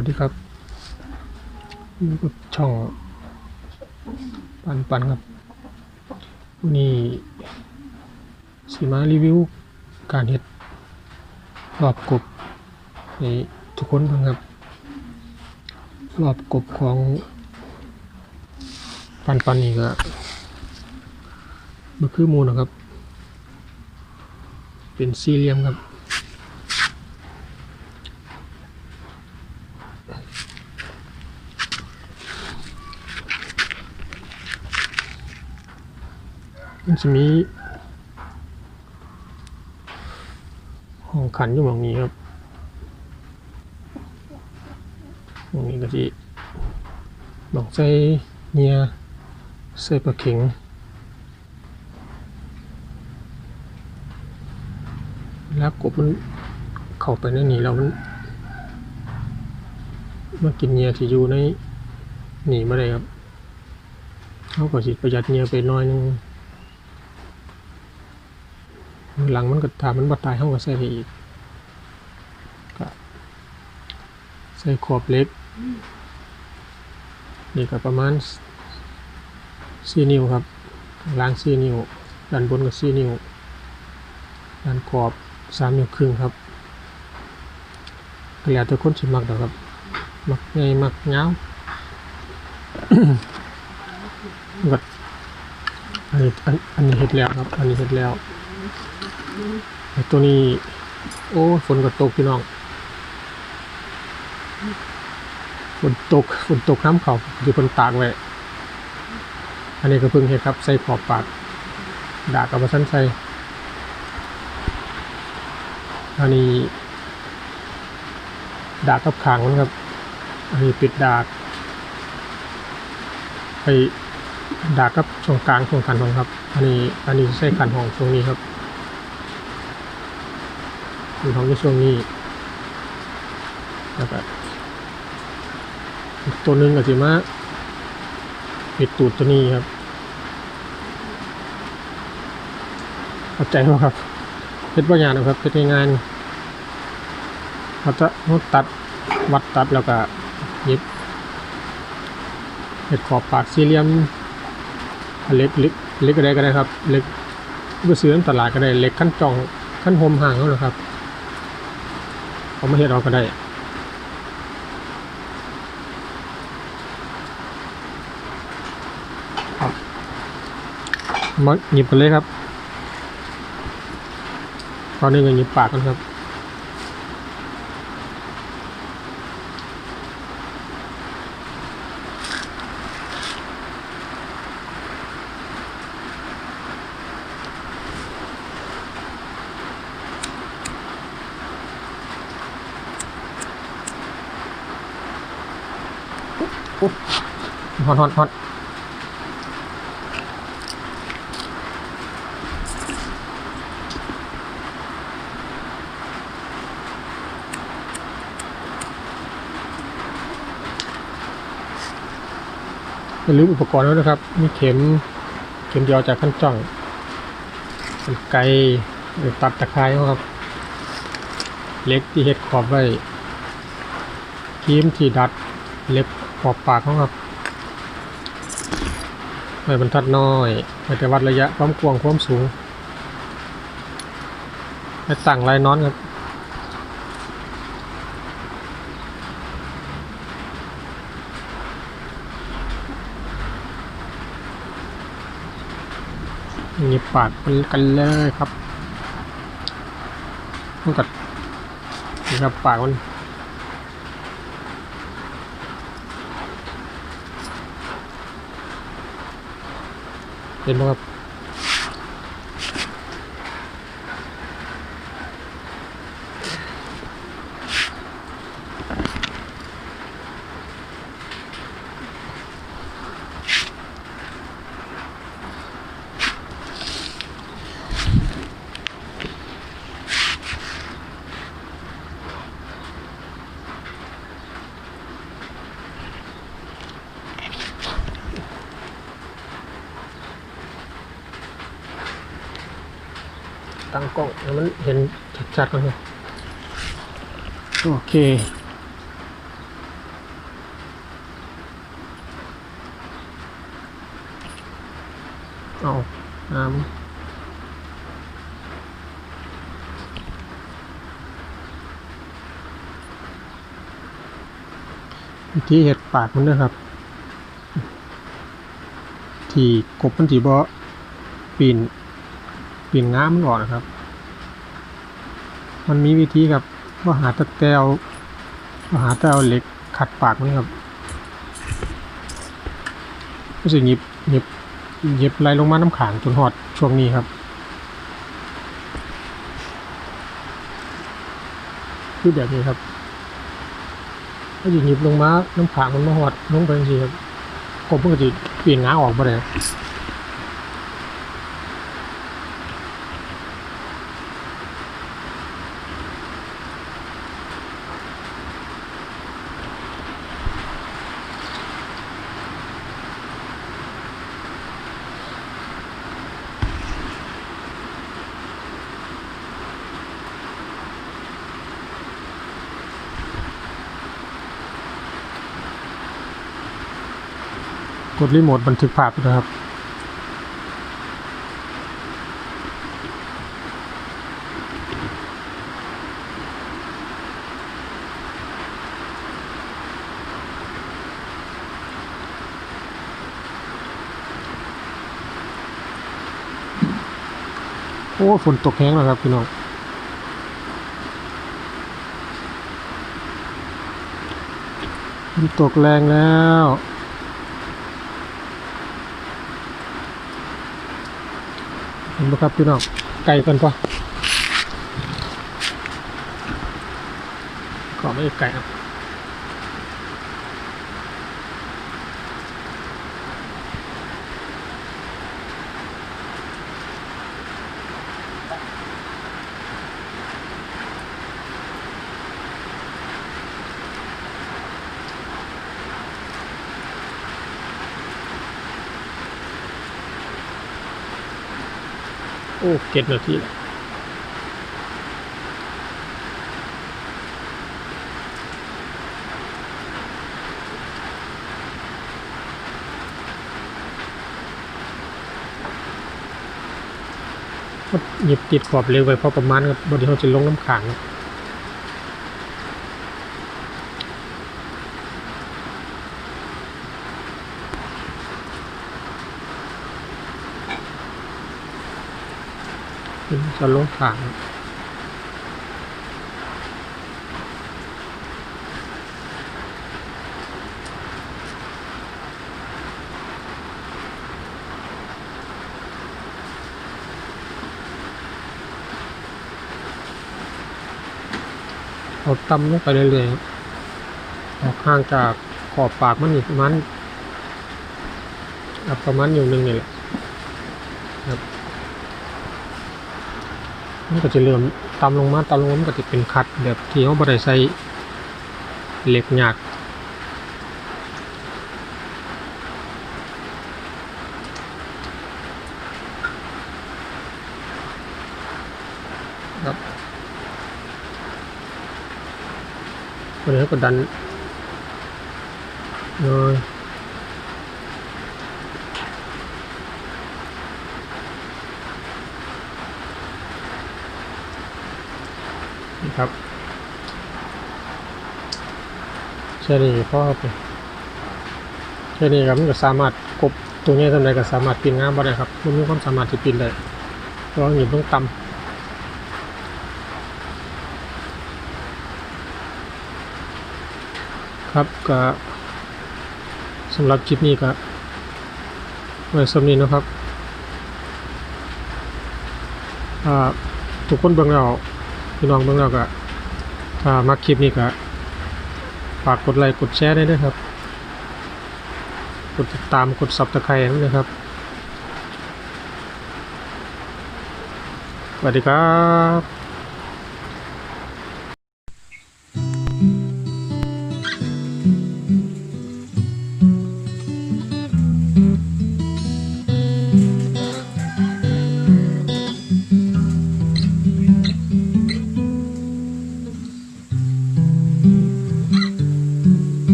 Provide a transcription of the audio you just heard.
วัสดีครับอยู่กับช่องปันปันครับวันนี้สีมารีวิวการเฮ็ดรอบกบให้ทุกคนเบิ่งครับ รอบกบของปันปันนี่ก็บ่คือมูนะครับ เป็นสี่เหลี่ยมครับ มันจะมีห้องขันอยู่หมองนี้ครับหมองนี้ก็ที่หมองใส่เนียใส่ปลาเข็งแล้วกบมันเข้าไปในนี้แล้วมันมากินเนียที่อยู่ในหนีมาได้ครับเขาก็สิประหยัดเนียไปน้อยนึง หลังมันก็ถามมันบ่ตายเฮาก็ใส่ให้อีกก็ใส่ขอบเล็ก นี่ก็ประมาณ4นิ้วครับล่าง4นิ้วด้านบนก็4นิ้วด้านขอบ3นิ้วครึ่งครับก็แล้วแต่คนสิมักดอกครับมักใหญ่มักยาก็อันนี้อันอันนี้เฮ็ดแล้วครับ อันนี้เฮ็ดแล้ว ตัวนี้ โอ้ฝนก็ตกพี่น้องฝนตกฝนตกน้ำเขาอยู่บนตากไว้อันนี้ก็เพิ่งเห็ดครับ ใส่ขอบปากดากกับมาสั้นใส่อันนี้ดากกับขางมันครับ อันนี้ปิดดากไปดากกับช่วงกลางช่วงขันหองครับ อันนี้อันนี้ใส่ขันหองช่วงนี้ครับ อยู่ท้องในช่วงนี้แล้วก็ตัวหนึ่งก็จะมาปิดตูดตัวนี้ครับเข้าใจว่าครับเพชรปัญญางนะครับเพชรงานเราจะนดตัดวัดตัดแล้วก็ยิบเห็ดขอบปากสี่เหลี่ยมเล็กเล็กเล็กก็ได้ก็ได้ครับ เล็กก็ซื้อตลาดก็ได้เล็กขั้นจองขั้นโฮมห่างเขาเลยครับ เขามาเห็ดเราก็ได้ครับมาหยิบกันเลยครับตอนนี้ก็หยิบปากกันครับ ฮอตฮอตฮอตอย่าลืมอุปกรณ์ด้วยนะครับ มีเข็ม เข็มเดียวจากขั้นจ้องเป็นไกลหรือตัดตะไคร้ครับ เล็กที่เฮ็ดขอบไว้ครีมที่ดัดเล็บ ขอบปากเขาครับไม่บรรทัดน้อยไม่แต่วัดระยะความกว้างความสูงให้ตั้งลายนอนครับหยิบปากกันเลยครับมันกัดนี่ครับปากมัน เห็ ตั้งกล้องแล้มันเห็นชัดๆเลยโอเคเอาน้ำวิธีเห็ดปากมันนะครับ ที่กบมันถีบอปีน ปลี่ยนง้ามมันออกนะครับ มันมีวิธีครับว่าหาตะแกวว่าหาตะเอาเหล็กขัดปากมันครับก็จะหยิบหยิบหยิบไหลลงมาน้ำขางจนหอดช่วงนี้ครับ คือแบบนี้ครับก็จะหยิบลงมาน้ำขางมันมาหอดลงไปจริงครับกบมันก็จะเปลี่ยนง้าออกมาเลย กดรีโมทบันทึกภาพนะครับโอ้ฝนตกแห้งแล้วครับพี่น้องฝนตกแรงแล้ว ห็นไหมครับพี่น้องไก่กันปะก็ไม่ไก่ครับ โอ้เก็ดนาทีแล้วหยิบติดขอบเร็วไปพอประมาณครับบนที่เขาจะลงน้ำขังครับ จะลงขังเอาตำลงไปเรื่อยๆออกห่างจากขอบปากมันอีกประมาณประมาณอยู่หนึ่งนี่แหละครับ มันก็จะเริ่มตำลงมาตำลงมามันก็จะเป็นคัดแบบที่เขาบริใส่เหล็กหยากครับวันนี้ก็ดันเลย ครับแค่นี้พอครับแค่นี้ครับมันก็สามารถกบตัวนี้ทำไรก็สามารถปีนงามบ่ได้ครับมันมีความสามารถที่ปีนได้เพราะหยิบต้องต่ำครับก็สำหรับคลิปนี้ก็ไว้สำนี้นะครับอ่าทุกคนเบิ่งแล้ว พี่น้องเบิ่งแล้วก็ถ้ามักคลิปนี้ก็ฝากกดไลค์กดแชร์ได้ด้วยครับ กดติดตามกดซับตะไคร้ด้วยนะครับสวัสดีครับ